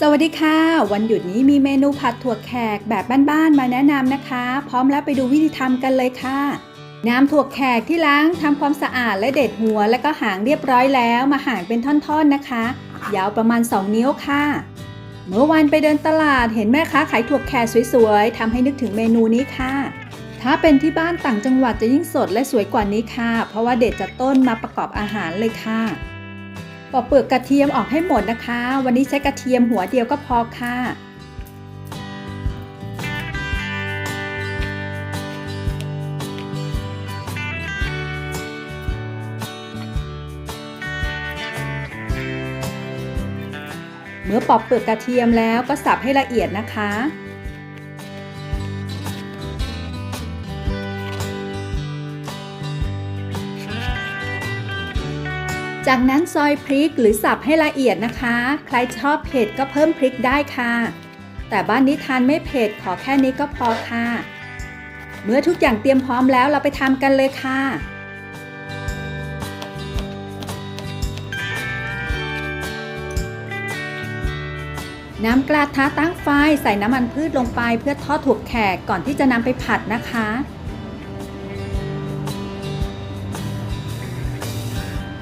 สวัสดีค่ะ วันหยุดนี้มีเมนูผัดถั่วแขกแบบบ้านๆมาแนะนำนะคะ พร้อมแล้วไปดูวิธีทำกันเลยค่ะ น้ำถั่วแขกที่ล้างทำความสะอาดและเด็ดหัว และก็หางเรียบร้อยแล้วมาหั่นเป็นท่อนๆนะคะ ยาวประมาณ 2 นิ้วค่ะ เมื่อวันไปเดินตลาดเห็นแม่ค้าขายถั่วแขกสวยๆทำให้นึกถึงเมนูนี้ค่ะ ถ้าเป็นที่บ้านต่างจังหวัดจะยิ่งสดและสวยกว่านี้ค่ะ เพราะว่าเด็ดจากต้นมาประกอบอาหารเลยค่ะ ปอกเปลือกกระเทียมออกให้หมดนะคะ วันนี้ใช้กระเทียมหัวเดียวก็พอค่ะเมื่อปอกเปลือกกระเทียมแล้วก็สับให้ละเอียดนะคะ จากนั้นซอยพริกหรือสับให้ละเอียดนะคะ ใครชอบเผ็ดก็เพิ่มพริกได้ค่ะ แต่บ้านนี้ทานไม่เผ็ดขอแค่นี้ก็พอค่ะ เมื่อทุกอย่างเตรียมพร้อมแล้วเราไปทำกันเลยค่ะน้ำกระทะตั้งไฟใส่น้ำมันพืชลงไปเพื่อทอดถั่วแขกก่อนที่จะนำไปผัดนะคะ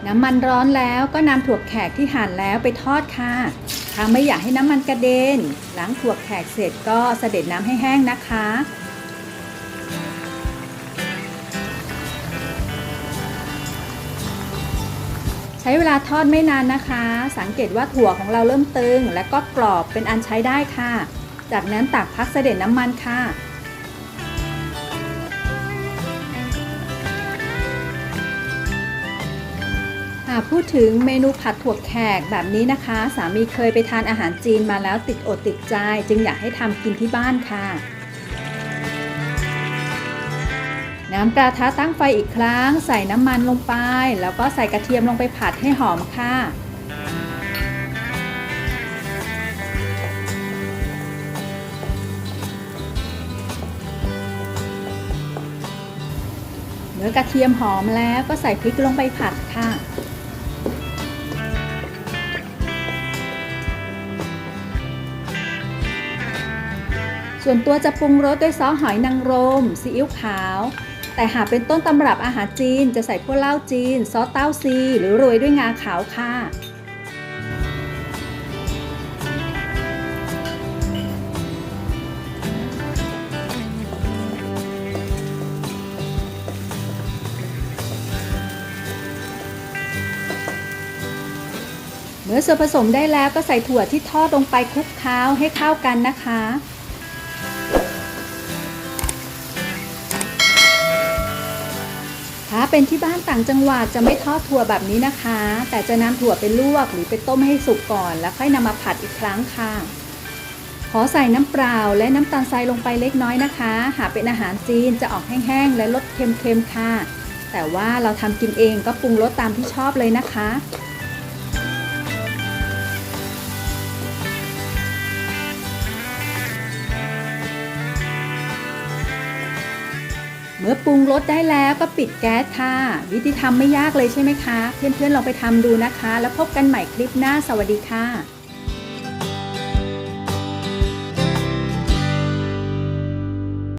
น้ำมันร้อนแล้วก็นำถั่วแขกที่หั่นแล้วไปทอดค่ะ ถ้าไม่อยากให้น้ำมันกระเด็นล้างถั่วแขกเสร็จก็เสด็จน้ำให้แห้งนะคะ ใช้เวลาทอดไม่นานนะคะ สังเกตว่าถั่วของเราเริ่มตึง และก็กรอบเป็นอันใช้ได้ค่ะ จากนั้นตักพักเสด็จน้ำมันค่ะากพูดถึงเมนูผัดถั่วแขกแบบนี้นะคะ สามีเคยไปทานอาหารจีนมาแล้วติดอกติดใจ จึงอยากให้ทำกินที่บ้านค่ะ น้ำกระทะตั้งไฟอีกครั้ง ใส่น้ำมันลงไป แล้วก็ใส่กระเทียมลงไปผัดให้หอมค่ะเมื่อกระเทียมหอมแล้วก็ใส่พริกลงไปผัดค่ะ ส่วนตัวจะปรุงรสด้วยซอสหอยนางรมซีอิ๊วขาว แต่หากเป็นต้นตำรับอาหารจีนจะใส่พวกเหล้าจีน ซอสเต้าซี หรือโรยด้วยงาขาวค่ะเมื่อส่วนผสมได้แล้วก็ใส่ถั่วที่ทอดลงไปคลุกเคล้าให้เข้ากันนะคะ ถ้าเป็นที่บ้านต่างจังหวัดจะไม่ทอดถั่วแบบนี้นะคะ แต่จะนำถั่วไปลวกหรือไปต้มให้สุกก่อน แล้วค่อยนำมาผัดอีกครั้งค่ะ ขอใส่น้ำเปล่าและน้ำตาลทรายลงไปเล็กน้อยนะคะ หากเป็นอาหารจีนจะออกแห้งๆและรสเค็มๆค่ะ แต่ว่าเราทำกินเองก็ปรุงรสตามที่ชอบเลยนะคะ เมื่อปรุงรสได้แล้วก็ปิดแก๊สค่ะ วิธีทำไม่ยากเลยใช่ไหมคะ เพื่อนๆลองไปทำดูนะคะ แล้วพบกันใหม่คลิปหน้าสวัสดีค่ะ